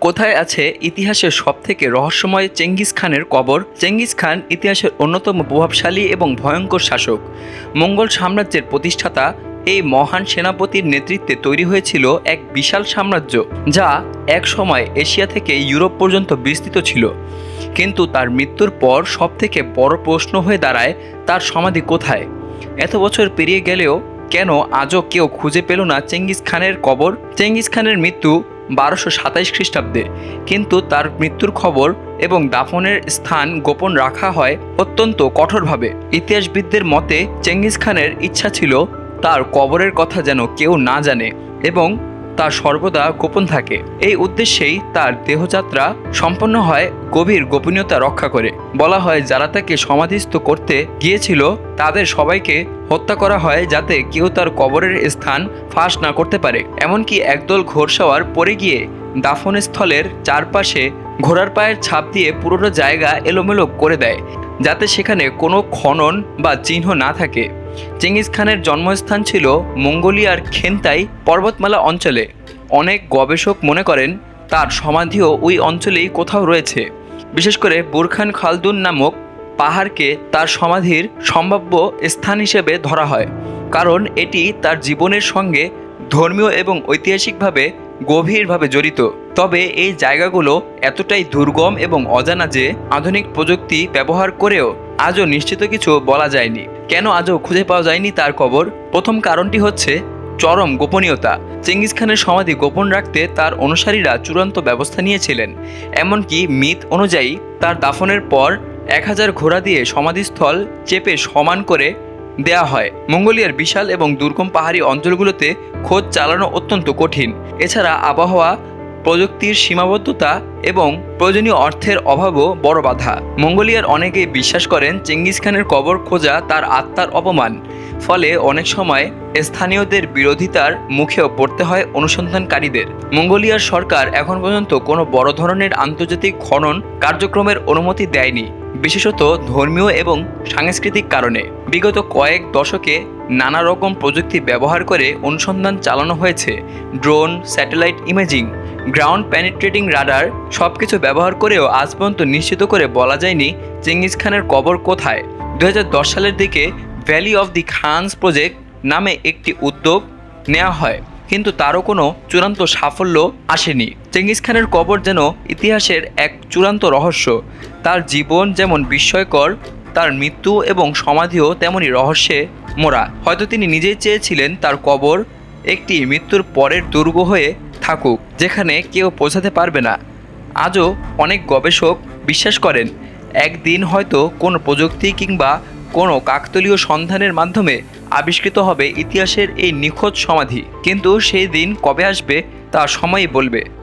কোথায় আছে ইতিহাসের সবথেকে রহস্যময় চেঙ্গিস খানের কবর? চেঙ্গিস খান ইতিহাসের অন্যতম প্রভাবশালী এবং ভয়ঙ্কর শাসক। মঙ্গল সাম্রাজ্যের প্রতিষ্ঠাতা এই মহান সেনাপতির নেতৃত্বে তৈরি হয়েছিল এক বিশাল সাম্রাজ্য, যা এক সময় এশিয়া থেকে ইউরোপ পর্যন্ত বিস্তৃত ছিল। কিন্তু তার মৃত্যুর পর সবথেকে বড় প্রশ্ন হয়ে দাঁড়ায়, তার সমাধি কোথায়? এত বছর পেরিয়ে গেলেও কেন আজও কেউ খুঁজে পেল না চেঙ্গিস খানের কবর? চেঙ্গিস খানের মৃত্যু বারোশো সাতাইশ খ্রিস্টাব্দে। কিন্তু তার মৃত্যুর খবর এবং দাফনের স্থান গোপন রাখা হয় অত্যন্ত কঠোরভাবে। ইতিহাসবিদদের মতে, চেঙ্গিস খানের ইচ্ছা ছিল তার কবরের কথা যেন কেউ না জানে এবং তা সর্বদা গোপন থাকে। এই উদ্দেশ্যেই তার দেহযাত্রা সম্পন্ন হয় গভীর গোপনীয়তা রক্ষা করে। বলা হয়, যারা তাকে সমাধিস্থ করতে গিয়েছিল, তাদের সবাইকে হত্যা করা হয় যাতে কেউ তার কবরের স্থান ফাঁস না করতে পারে। এমনকি একদল ঘোরসাওয়ার পরে গিয়ে দাফনস্থলের চারপাশে ঘোড়ার পায়ের ছাপ দিয়ে পুরোনো জায়গা এলোমেলো করে দেয়, যাতে সেখানে কোনো খনন বা চিহ্ন না থাকে। চেঙ্গিস খানের জন্মস্থান ছিল মঙ্গোলিয়ার খেন্তাই পর্বতমালা অঞ্চলে। অনেক গবেষক মনে করেন, তার সমাধিও ওই অঞ্চলেই কোথাও রয়েছে। বিশেষ করে বুরখান খালদুন নামক পাহাড়কে তার সমাধির সম্ভাব্য স্থান হিসেবে ধরা হয়, কারণ এটি তার জীবনের সঙ্গে ধর্মীয় এবং ঐতিহাসিকভাবে গভীরভাবে জড়িত। তবে এই জায়গাগুলো এতটাই দুর্গম এবং অজানা যে আধুনিক প্রযুক্তি ব্যবহার করেও আজও নিশ্চিত কিছু বলা যায়নি। কেন আজও খুঁজে পাওয়া যায়নি তার কবর প্রথম কারণটি হচ্ছে চরম গোপনীয়তা। চেঙ্গিস খানের সমাধি গোপন রাখতে তার অনুসারীরা চূড়ান্ত ব্যবস্থা নিয়েছিলেন। এমনকি মিথ অনুযায়ী তার দাফনের পর এক হাজার ঘোড়া দিয়ে সমাধিস্থল চেপে সমান করে দেয়া হয়। মঙ্গোলিয়ার বিশাল এবং দুর্গম পাহাড়ি অঞ্চলগুলোতে খোঁজ চালানো অত্যন্ত কঠিন। এছাড়া আবহাওয়া, প্রযুক্তির সীমাবদ্ধতা এবং প্রয়োজনীয় অর্থের অভাবও বড় বাধা। মঙ্গোলিয়ার অনেকেই বিশ্বাস করেন, চেঙ্গিস খানের কবর খোঁজা তার আত্মার অপমান। ফলে অনেক সময় স্থানীয়দের বিরোধিতার মুখেও পড়তে হয় অনুসন্ধানকারীদের। মঙ্গোলিয়ার সরকার এখন পর্যন্ত কোনো বড় ধরনের আন্তর্জাতিক খনন কার্যক্রমের অনুমতি দেয়নি, বিশেষত ধর্মীয় এবং সাংস্কৃতিক কারণে। বিগত কয়েক দশকে নানা রকম প্রযুক্তি ব্যবহার করে অনুসন্ধান চালানো হয়েছে। Drone, satellite imaging, ground penetrating radar সব কিছু ব্যবহার করেও আজ পর্যন্ত নিশ্চিত করে বলা যায়নি চেঙ্গিস খানের কবর কোথায়। দু হাজার দশ সালের দিকে valley of the Khans project নামে একটি উদ্যোগ নেওয়া হয়, কিন্তু তারও কোনো চূড়ান্ত সাফল্য আসেনি। চেঙ্গিস খানের কবর যেন ইতিহাসের এক চূড়ান্ত রহস্য, তার জীবন যেমন বিস্ময়কর, তার মৃত্যু এবং সমাধিও তেমনই রহস্যে মোড়া। হয়তো তিনি নিজেই চেয়েছিলেন তার কবর একটি মৃত্যুর পরের দুর্গ হয়ে থাকুক, যেখানে কেউ পৌঁছাতে পারবে না। আজও অনেক গবেষক বিশ্বাস করেন, একদিন হয়তো কোনো প্রযুক্তি কিংবা কোনো কাকতলীয় সন্ধানের মাধ্যমে আবিষ্কৃত হবে ইতিহাসের এই নিখোঁজ সমাধি। কিন্তু সেই দিন কবে আসবে তা সময়ই বলবে।